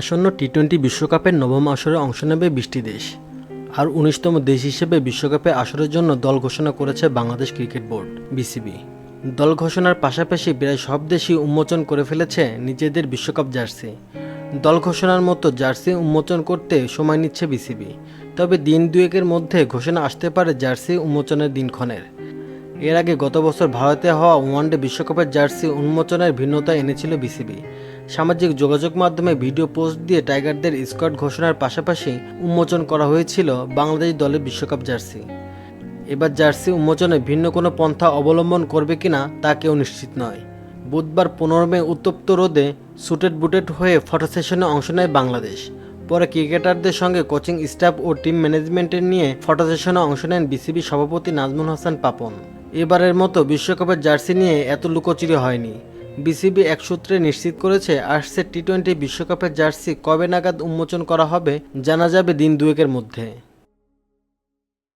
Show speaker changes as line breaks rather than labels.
আসন্ন T twenty বিশ্বকাপের নবম আসরে অংশ নেবে বিশটি দেশ। আর উনিশতম দেশ হিসেবে বিশ্বকাপে আসরের জন্য দল ঘোষণা করেছে বাংলাদেশ ক্রিকেট বোর্ড, বিসিবি। দল ঘোষণার পাশাপাশি প্রায় সব দেশই উন্মোচন করে ফেলেছে নিজেদের বিশ্বকাপ জার্সি। দল ঘোষণার মতো জার্সি উন্মোচন করতে সময় নিচ্ছে বিসিবি। তবে দিন দুয়েকের মধ্যে ঘোষণা আসতে পারে জার্সি উন্মোচনের দিনক্ষণের। এর আগে গত বছর ভারতে হওয়া ওয়ানডে বিশ্বকাপের জার্সি উন্মোচনের ভিন্নতা এনেছিল বিসিবি। সামাজিক যোগাযোগ মাধ্যমে ভিডিও পোস্ট দিয়ে টাইগারদের স্কোয়াড ঘোষণার পাশাপাশি উন্মোচন করা হয়েছিল বাংলাদেশ দলের বিশ্বকাপ জার্সি। এবার জার্সি উন্মোচনে ভিন্ন কোনো পন্থা অবলম্বন করবে কিনা তা কেউ নিশ্চিত নয়। বুধবার পনেরো মে উত্তপ্ত রোদে সুটেড বুটেড হয়ে ফটো সেশনে অংশ নেয় বাংলাদেশ। পরে ক্রিকেটারদের সঙ্গে কোচিং স্টাফ ও টিম ম্যানেজমেন্টের নিয়ে ফটো সেশনে অংশ নেন বিসিবি সভাপতি নাজমুল হাসান পাপন। এবারের মতো বিশ্বকাপের জার্সি নিয়ে এত লুকোচুরি হয়নি। বিসিবি এক সূত্রে নিশ্চিত করেছে, আসছে টি টোয়েন্টি বিশ্বকাপের জার্সি কবে নাগাদ উন্মোচন করা হবে জানা যাবে দিন দুয়েকের মধ্যে।